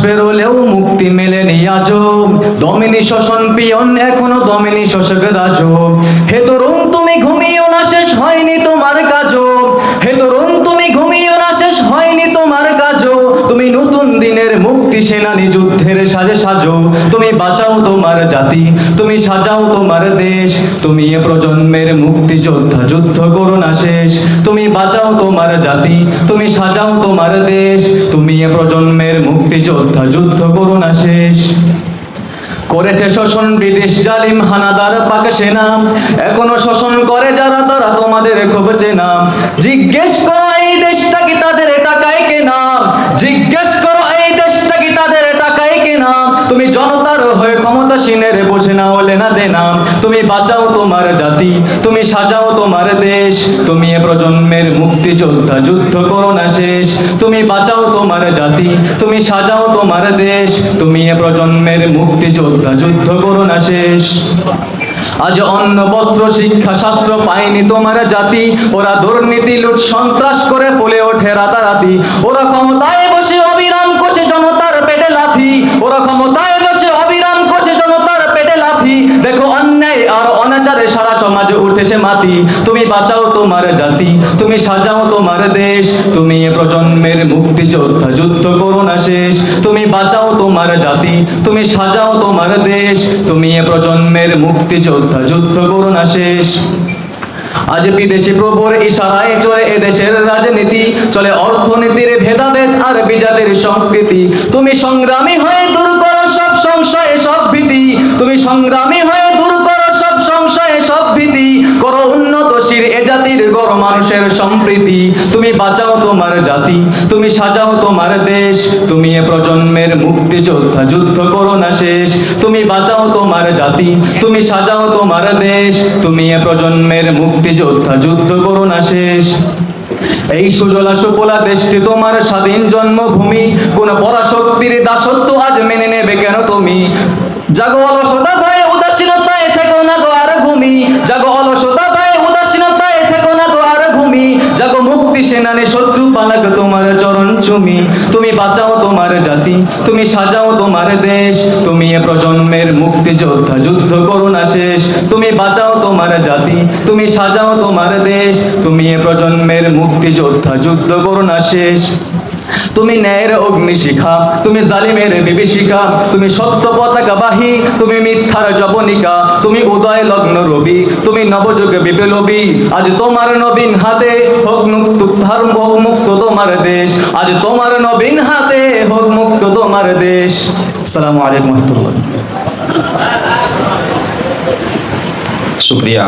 বেরোলেও মুক্তি মেলেনি আজব। দমিনী শোষণ পিয়ন, এখনও দমিনী শোষক রাজব। হে তরুণ, তুমি ঘুমিও সাজে, তুমি বাঁচাও তোমার জাতি, তুমি সাজাও তোমার দেশ, তুমি এ প্রজন্মের মুক্তি যোদ্ধা যুদ্ধ করো না শেষ, তুমি বাঁচাও তোমার জাতি, তুমি সাজাও তোমার দেশ, তুমি এ প্রজন্মের মুক্তি যোদ্ধা যুদ্ধ করো না শেষ। করেছে শোষণ ব্রিটিশ জালিম হানাদার পাক সেনা, এখনও শোষণ করে যারা, তারা তোমাদের খুব চেনা। জিজ্ঞেস করো এই দেশটা কি তাদের টাকায় কেনা? জিজ্ঞেস করো এই দেশটা কি তাদের টাকায় কেনা তুমি জনতার হয়ে ক্ষমতাসীনের বসে না হলে না দেনা তুমি বাঁচাও তোমার জাতি, তুমি সাজাও তোমার দেশ। তুমি এ প্রজন্মের মুক্তিযোদ্ধা, যুদ্ধ করো না শেষ। তুমি বাঁচাও তোমার জাতি, তুমি সাজাও তোমার দেশ। তুমি এ প্রজন্মের মুক্তিযোদ্ধা, যুদ্ধ করো না শেষ। আজ অন্ন, বস্ত্র, শিক্ষা, শাস্ত্র পায়নি তোমার জাতি। ওরা দুর্নীতি, লুট, সন্ত্রাস করে ফলে ওঠে রাতারাতি। ওরা ক্ষমতায় বসে অবিরাম কষে জনতার পেটে লাথি। ওরা ক্ষমতায় বসে অবিরাম কষে জনতার পেটে লাথি। দেখো অন্যায় আর অনাচারে সারা সমাজ উঠেছে মাটি। তুমি বাঁচাও তোমার জাতি, তুমি সাজাও তোমার দেশ। তুমি প্রজন্মের যুদ্ধ করো না শেষ। তুমি বাঁচাও তোমার জাতি, তুমি সাজাও তোমার দেশ। তুমি প্রজন্মের যুদ্ধ করো না শেষ। আজ বিদেশি ইশারায় চলে এদেশের রাজনীতি। চলে অর্থনীতির ভেদাভেদ আর বিজাতির সংস্কৃতি। তুমি সংগ্রামী হয়ে তুমি সংগ্রামী হয়ে দূর করো সব সংশয়, সব ভীতি। করো উন্নতশীল এ জাতির গড় মানুষের সম্প্রীতি। তুমি বাঁচাও তোমার জাতি, তুমি সাজাও তোমার দেশ। তুমি এ প্রজন্মের মুক্তি মুক্তিযোদ্ধা, যুদ্ধ করো না শেষ। তুমি বাঁচাও তোমার জাতি, তুমি সাজাও তোমার দেশ। তুমি এ প্রজন্মের মুক্তি মুক্তিযোদ্ধা, যুদ্ধ করো না শেষ। এই সুজলা সুফলা দেশটি তোমার স্বাধীন জন্মভূমি। কোন পরাশক্তির দাসত্ব আজ মেনে নেবে কেন তুমি? জাগো অলসতা ভয়ে উদাসীনতায় থেকো না গো আর ঘুমি। জাগো অলসতা ভয়ে উদাসীনতায় থেকো না গো আর ঘুমি। জাগো মুক্তি সেনানি শত্রু পালাক তোমার চরণ চুমি। তুমি বাঁচাও তোমার জাতি, তুমি সাজাও তোমার দেশ। তুমি এ প্রজন্মের মুক্তিযোদ্ধা, যুদ্ধ করো না শেষ। তুমি বাঁচাও তোমার জাতি, তুমি সাজাও তোমার দেশ। তুমি এ প্রজন্মের মুক্তিযোদ্ধা, যুদ্ধ করো না শেষ। তুমি ন্যায়ের অগ্নিশিখা তুমি জালিমের বিভীষিকা তুমি সত্য পতাকা বাহী, তুমি মিথ্যার জবনিকা, তুমি উদয় লগ্ন রবি, তুমি নবযুগ বিপ্লবী। আজ তোমার নবীন হাতে হোক মুক্ত ধর্ম, হোক মুক্ত তোমার দেশ। আজ তোমার নবীন হাতে হোক মুক্ত তোমার দেশ। আসসালামু আলাইকুম রহমতুল্লাহ। শুক্রিয়া।